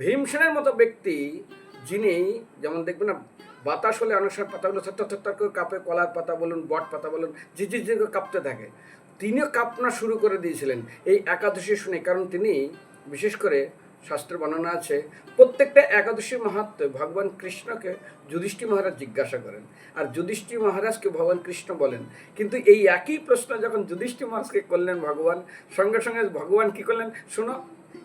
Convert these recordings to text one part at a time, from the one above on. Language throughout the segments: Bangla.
ভীমসেনের মতো ব্যক্তি যিনি, যেমন দেখবেন না, বাতাস হলে অনেক সময় পাতাগুলো থর থর করে কাঁপে, কলার পাতা বলুন, বট পাতা বলুন, ঝিঝি ঝিঝি করে কাঁপতে থাকে। তিনিও কাঁপনা শুরু করে দিয়েছিলেন এই একাদশী শুনে, কারণ তিনি বিশেষ করে শাস্ত্র বর্ণনা আছে, প্রত্যেকটা একাদশী মাহাত্মে ভগবান কৃষ্ণকে যুধিষ্ঠি মহারাজ জিজ্ঞাসা করেন। আর যুধিষ্ঠি মহারাজকে ভগবান কৃষ্ণ বলেন। কিন্তু এই একই প্রশ্ন যখন যুধিষ্ঠি মহারাজকে করলেন ভগবান, সঙ্গে সঙ্গে ভগবান কি করলেন? শোনো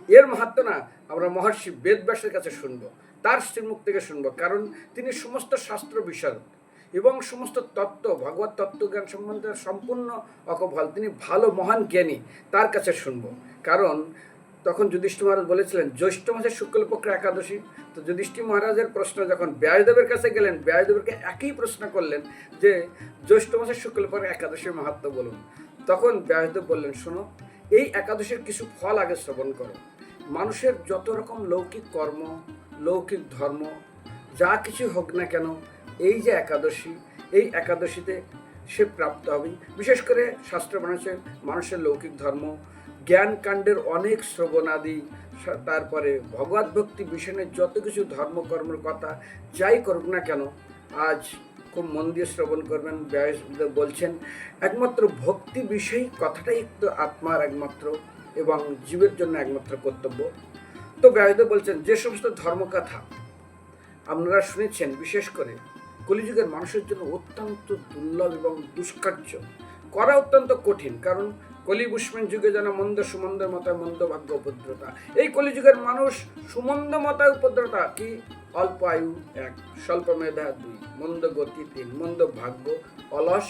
এর মাহাত্ম না, আমরা মহর্ষি বেদব্যাসের কাছে শুনব, তার শ্রীমুখ থেকে শুনব, কারণ তিনি সমস্ত শাস্ত্র বিশারদ এবং সমস্ত তত্ত্ব, ভগবত তত্ত্বজ্ঞান সম্বন্ধে সম্পূর্ণ অকভল তিনি ভালো, মহান জ্ঞানী, তার কাছে শুনব। কারণ তখন যুধিষ্ঠি মহারাজ বলেছিলেন, জ্যৈষ্ঠ মাসের শুক্লপক্ষ একাদশী, তো যুধিষ্ঠি মহারাজের প্রশ্ন যখন ব্যাসদেবের কাছে গেলেন ব্যাসদেবকে একই প্রশ্ন করলেন যে, জ্যৈষ্ঠ মাসের শুক্লপক্ষ একাদশীর মাহাত্ম বলুন। তখন ব্যাসদেব বললেন, শোনো, এই একাদশীর কিছু ফল আগে শ্রবণ করো। মানুষের যত রকম লৌকিক কর্ম, লৌকিক ধর্ম, যা কিছু হোক না কেন, এই যে একাদশী, এই একাদশীতে সে প্রাপ্ত হবে। বিশেষ করে শাস্ত্র মানুষের মানুষের লৌকিক ধর্ম জ্ঞান কাণ্ডের অনেক শ্রবণাদি, তারপরে ভগবত ভক্তি বিষয়ের যত কিছু ধর্মকর্মের কথা যাই করুক না কেন, আজ খুব মন দিয়ে শ্রবণ করবেন বলছেন, একমাত্র ভক্তি বিষয়ী কথাটাই একটু আত্মার একমাত্র। এবং জীবের জন্য একমাত্র কর্তব্য। তো ব্যাসদেব বলছেন, যে সমস্ত ধর্মকথা আপনারা শুনেছেন, বিশেষ করে কলিযুগের মানুষের জন্য অত্যন্ত দুর্লভ এবং দুষ্কার্য। করা অত্যন্ত কঠিন, কারণ কলিবুষ্মেন যুগে যেন মন্দ সুমন্দের মতায় মন্দ ভাগ্য উপদ্রতা। এই কলিযুগের মানুষ সুমন্দ মতায় উপদ্রতা, কি? অল্প আয়ু, এক, স্বল্প মেধা, দুই, মন্দ গতি, তিন, মন্দ ভাগ্য, অলস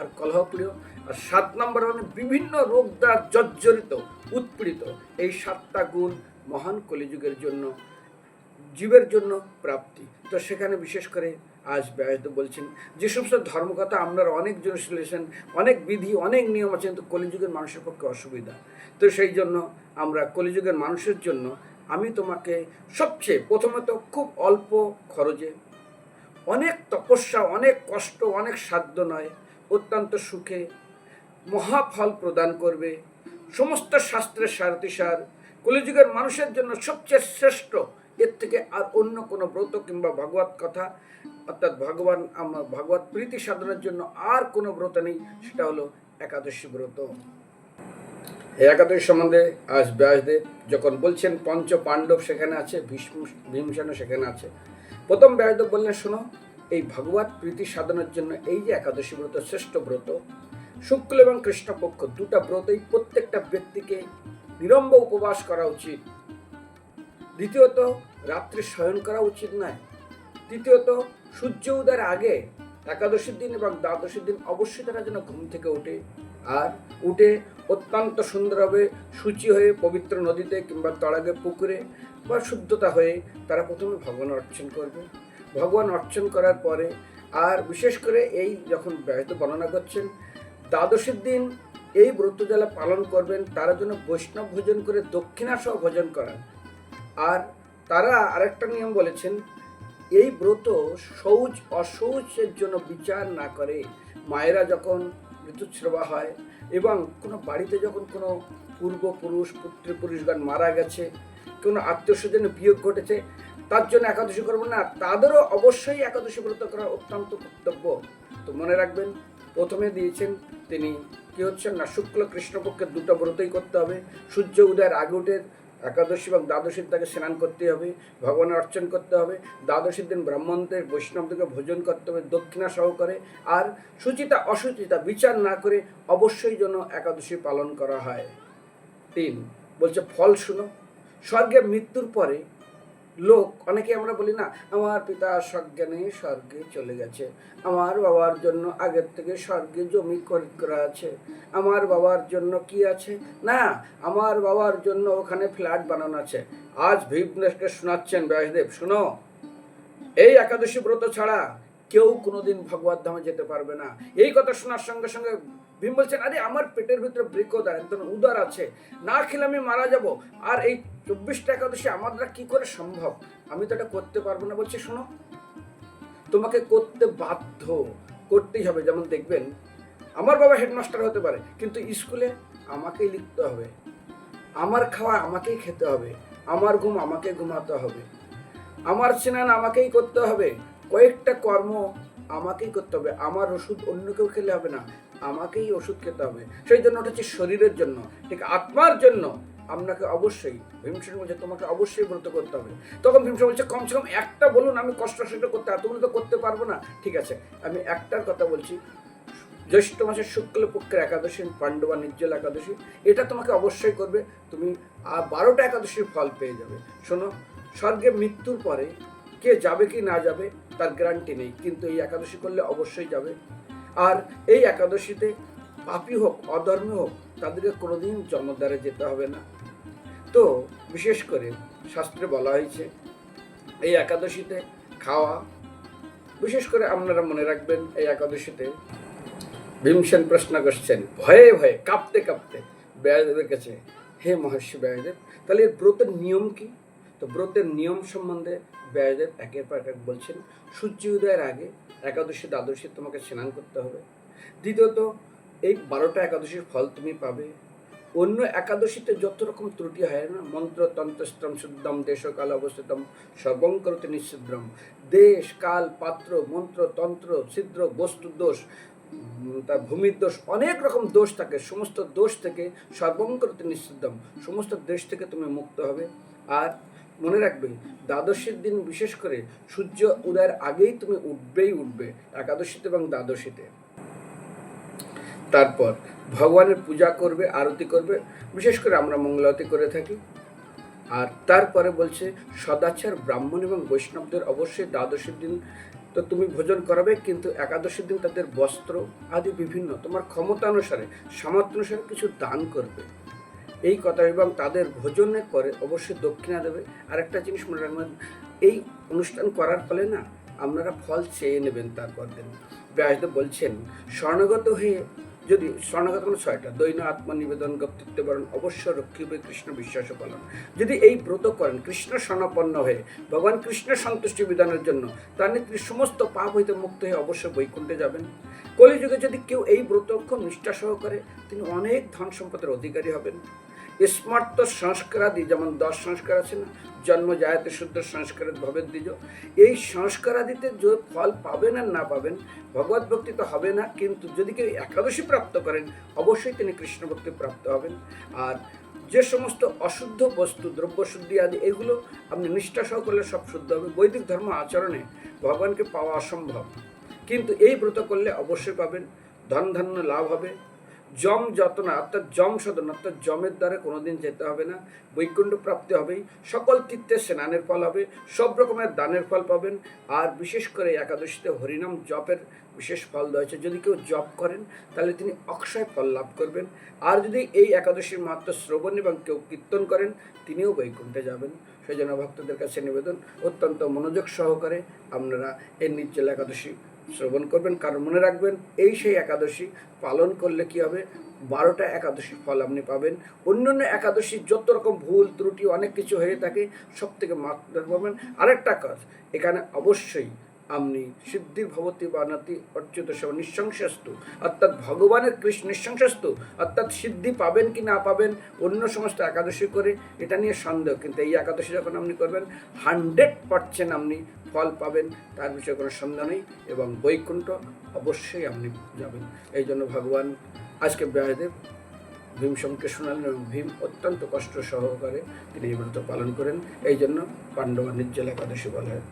আর কলহপ্রিয় আর সাত নম্বর মানে বিভিন্ন রোগ দ্বারা জর্জরিত, উৎপীড়িত। এই সাতটা গুণ মহান কলিযুগের জন্য, জীবের জন্য প্রাপ্তি। তো সেখানে বিশেষ করে আজ ব্যাহত বলছেন, যে সমস্ত ধর্মকথা আপনারা অনেক জন শুনেছেন অনেক বিধি, অনেক নিয়ম আছে, কিন্তু কলিযুগের মানুষের পক্ষে অসুবিধা। তো সেই জন্য আমরা কলিযুগের মানুষের জন্য আমি তোমাকে সবচেয়ে প্রথমত খুব অল্প খরচে, অনেক তপস্যা, অনেক কষ্ট, অনেক সাধ্য নয় অত্যন্ত সুখে মহাফল প্রদান করবে। সমস্ত শাস্ত্রের সারতিসার কলিযুগের মানুষের জন্য সবচেয়ে শ্রেষ্ঠ, এর থেকে আর অন্য কোনো ব্রত কিংবা ভগবত কথা, অর্থাৎ ভগবান, আমার ভগবত প্রীতি সাধনের জন্য আর কোনো ব্রত নেই, সেটা হলো একাদশী ব্রত। একাদশী সম্বন্ধে আজ ব্যাসদেব যখন বলছেন পঞ্চ পাণ্ডব সেখানে আছে, ভীষ্ম ভীমসেনও সেখানে আছে। প্রথম ব্যাসদেব বললেন, শোনো এই ভগবত প্রীতি সাধনের জন্য এই যে একাদশী ব্রত, শ্রেষ্ঠ ব্রত, শুক্ল এবং কৃষ্ণপক্ষ দুটা ব্রতই প্রত্যেকটা ব্যক্তিকে নিরম্ব উপবাস করা উচিত। দ্বিতীয়ত, রাত্রে শয়ন করা উচিত নয়। তৃতীয়ত, সূর্য উদয়ের আগে একাদশীর দিন এবং দ্বাদশীর দিন অবশ্যই তারা যেন ঘুম থেকে ওঠে। আর উঠে অত্যন্ত সুন্দরভাবে শুচি হয়ে পবিত্র নদীতে কিংবা তড়াগে পুকুরে বা শুদ্ধতা হয়ে তারা প্রথমে ভগবান অর্চন করবে। ভগবান অর্চন করার পরে, আর বিশেষ করে এই যখন ব্যয়িত বর্ণনা করছেন, দ্বাদশীর দিন এই ব্রত যারা পালন করবেন, তারা যেন বৈষ্ণব ভোজন করে দক্ষিণাসহ ভোজন করান। আর তারা আরেকটা নিয়ম বলেছেন, এই ব্রত শৌচ অশৌচের জন্য বিচার না করে। মায়েরা যখন ঋতুস্রবা হয় এবং কোনো বাড়িতে যখন কোনো পূর্বপুরুষ, পুত্রপুরুষগণ মারা গেছে, কোনো আত্মীয় স্বজনের বিয়োগ ঘটেছে তার জন্য একাদশী করবেন না, তাদেরও অবশ্যই একাদশী ব্রত করা অত্যন্ত কর্তব্য। তো মনে রাখবেন, প্রথমে দিয়েছেন তিনি কি হচ্ছেন না, শুক্ল কৃষ্ণপক্ষের দুটো ব্রতই করতে হবে, সূর্য উদয়ের আগে উঠে একাদশী এবং দ্বাদশীর তাকে স্নান করতে হবে, ভগবানের অর্চন করতে হবে, দ্বাদশীর দিন ব্রাহ্মণদের, বৈষ্ণবদেরকে ভোজন করতে হবে, দক্ষিণা সহকারে, আর সুচিতা, অসুচিতা বিচার না করে অবশ্যই যেন একাদশী পালন করা হয়। তিন, বলছে ফল শুনো স্বর্গের মৃত্যুর পরে লোক, অনেকে আমরা বলি না, আমার পিতা সজ্ঞানে স্বর্গে চলে গেছে। আমার বাবার জন্য আগের থেকে স্বর্গে জমি করা আছে। আমার বাবার জন্য কি আছে? না, আমার বাবার জন্য ওখানে ফ্ল্যাট বানানো আছে। আজ ভীমনেশকে শোনাচ্ছেন ব্যাসদেব শুনো। এই একাদশী ব্রত ছাড়া কেউ কোনোদিন ভগবত ধামে যেতে পারবে না। এই কথা শোনার সঙ্গে সঙ্গে ভীম বলছেন, আরে, আমার পেটের ভিতরে বৃকদার একদম উদার আছে, না খেলে আমি মারা যাব। আর এই চব্বিশটা একাদশী আমার দ্বারা কি করে সম্ভব? আমি তো এটা করতে পারব না। বলছি, শোনো, তোমাকে করতে বাধ্য করতেই হবে। যেমন দেখবেন, আমার বাবা হেডমাস্টার হতে পারে, কিন্তু স্কুলে আমাকেই লিখতে হবে। আমার খাওয়া আমাকেই খেতে হবে। আমার ঘুম আমাকে ঘুমাতে হবে। আমার স্নান আমাকেই করতে হবে। কয়েকটা কর্ম আমাকেই করতে হবে। আমার ওষুধ অন্য কেউ খেলে হবে না। আমাকেই ওষুধ খেতে হবে। সেই জন্য ওটা হচ্ছে শরীরের জন্য। ঠিক আত্মার জন্য আপনাকে অবশ্যই, ভীমসেন বলছে, তোমাকে অবশ্যই ব্রত করতে হবে। তখন ভীমসেন বলছে কমসে কম একটা বলুন, আমি কষ্ট সেটা করতে এতগুলো তো করতে পারব না। ঠিক আছে, আমি একটার কথা বলছি, জ্যৈষ্ঠ মাসের শুক্লপক্ষের একাদশী, পাণ্ডবা নির্জল একাদশী, এটা তোমাকে অবশ্যই করবে, তুমি আর বারোটা একাদশীর ফল পেয়ে যাবে। শোনো, স্বর্গে মৃত্যুর পরে কে যাবে কি না যাবে, তার গ্যারান্টি নেই, কিন্তু এই একাদশী করলে অবশ্যই যাবে। আর এই একাদশীতে পাপি হোক, অধর্মী হোক, তাদেরকে কোনোদিন জন্মদ্বারে যেতে হবে না। তো বিশেষ করে শাস্ত্রে বলা হয়েছে, এই একাদশীতে খাওয়া, বিশেষ করে আপনারা মনে রাখবেন এই একাদশীতে ভীমসেন প্রশ্ন করছেন, ভয়ে ভয়ে, কাঁপতে কাঁপতে ব্যাসদেবের কাছে, হে মহর্ষি ব্যাসদেব তাহলে এর ব্রতের নিয়ম কি? তো ব্রতের নিয়ম সম্বন্ধে ব্যাসদেব একের পর এক বলছেন, সূর্য উদয়ের আগে একাদশী দ্বাদশী তোমাকে স্নান করতে হবে। দ্বিতীয়ত, এই বারোটা একাদশীর ফল তুমি পাবে। অন্য একাদশীতে যত রকম ত্রুটি হয় না, মন্ত্র তন্ত্রস্ত্রম শুদ্ধম দেশকাল অবস্থিতম, সর্বং করতে নিঃছিদ্রম দেশ, কাল, পাত্র, মন্ত্র, তন্ত্র, ছিদ্র, বস্তু, দোষ তার ভূমির দোষ, অনেক রকম দোষ থাকে। সমস্ত দোষ থেকে সর্বং করতে নিঃছিদ্রম সমস্ত দেশ থেকে তুমি মুক্ত হবে। আর মনে রাখবে, দ্বাদশীর দিন বিশেষ করে সূর্য উদয়ের আগেই তুমি উঠবেই উঠবে, একাদশীতে এবং দ্বাদশীতে। তারপর ভগবানের পূজা করবে, আরতি করবে, বিশেষ করে আমরা মঙ্গলারতি করে থাকি। আর তারপরে বলছে, সদাচার ব্রাহ্মণ এবং বৈষ্ণবদের অবশ্যই দ্বাদশীর দিন তো তুমি ভোজন করাবে, কিন্তু একাদশীর দিন তাদের বস্ত্র আদি বিভিন্ন, তোমার ক্ষমতা অনুসারে, সামর্থ্য অনুসারে কিছু দান করবে। এই কথা এবং তাদের ভোজনের পরে অবশ্যই দক্ষিণা দেবে। আর একটা জিনিস মনে রাখবেন, এই অনুষ্ঠান করার ফলে না, আপনারা ফল চেয়ে নেবেন তারপর দিন। ব্যাসদেব বলছেন, স্বর্ণগত হয়ে যদি, স্বর্ণগত মানে ছয়টা, দৈন আত্মনিবেদন, গপ্তিত্ব বরণ, অবশ্য রক্ষিবে কৃষ্ণ বিশ্বাস পালন। যদি এই ব্রত করেন, কৃষ্ণ স্বর্ণাপন্ন হয়ে, ভগবান কৃষ্ণের সন্তুষ্টি বিধানের জন্য, তার নেত্রী সমস্ত পাপ হইতে মুক্ত হয়ে অবশ্য বৈকুণ্ঠে যাবেন। কলিযুগে যদি কেউ এই ব্রত নিষ্ঠা সহকারে, তিনি অনেক ধন সম্পদের অধিকারী হবেন। স্মার্ত সংস্কারাদি, যেমন দশ সংস্কার আছে না, জন্ম, জায়তে, শুদ্ধ সংস্কারের ভবের দ্বিজ। এই সংস্কারাদিতে যে ফল পাবেন আর না পাবেন, ভগবত ভক্তি তো হবে না, কিন্তু যদি কেউ একাদশী প্রাপ্ত করেন, অবশ্যই তিনি কৃষ্ণ ভক্তি প্রাপ্ত হবেন। আর যে সমস্ত অশুদ্ধ বস্তু দ্রব্য শুদ্ধি আদি, এগুলো আপনি নিষ্ঠা সহ করলে সব শুদ্ধ হবে। বৈদিক ধর্ম আচরণে ভগবানকে পাওয়া অসম্ভব। কিন্তু এই ব্রত করলে অবশ্যই পাবেন ধন ধান্য লাভ হবে। জম যতনা অর্থাৎ জম সদন, অর্থাৎ জমের দ্বারা কোনোদিন যেতে হবে না, বৈকুণ্ঠ প্রাপ্তি হবেই সকল তীর্থের স্নানের ফল হবে, সব রকমের দানের ফল পাবেন, আর বিশেষ করে একাদশীতে হরিনাম জপের বিশেষ ফল হয়েছে যদি কেউ জপ করেন, তাহলে তিনি অক্ষয় ফল লাভ করবেন, আর যদি এই একাদশীর মাত্র শ্রবণ এবং কেউ কীর্তন করেন, তিনিও বৈকুণ্ঠে যাবেন সেই জন্য ভক্তদের কাছে নিবেদন, অত্যন্ত মনোযোগ সহকারে আপনারা এই নির্জল একাদশী শ্রবণ করবেন, কারণ মনে রাখবেন, এই সেই একাদশী পালন করলে কি হবে? বারোটা একাদশী ফল আপনি পাবেন। অন্যান্য একাদশীর যত রকম ভুল, ত্রুটি, অনেক কিছু হয়ে থাকে সব থেকে মাত্র পাবেন। আরেকটা কাজ, এখানে অবশ্যই আপনি সিদ্ধি ভবতী বানাতি অর্চিত সেবা নিঃসংসাস্তু অর্থাৎ ভগবানের কৃষ্ণ নিঃসংসাস্তু অর্থাৎ সিদ্ধি পাবেন কি না পাবেন, অন্য সমস্ত একাদশী করে এটা নিয়ে সন্দেহ। কিন্তু এই একাদশী যখন আপনি করবেন হান্ড্রেড পার্সেন্ট আপনি ফল পাবেন, তার বিষয়ে কোনো সন্দেহ নেই এবং বৈকুণ্ঠ অবশ্যই আপনি যাবেন। এই জন্য ভগবান আজকে ব্যাসদেব ভীমসংকে শোনালেন এবং ভীম অত্যন্ত কষ্ট সহকারে তিনি এই ব্রত পালন করেন। এই জন্য পাণ্ডবা নির্জল একাদশী বলা হয়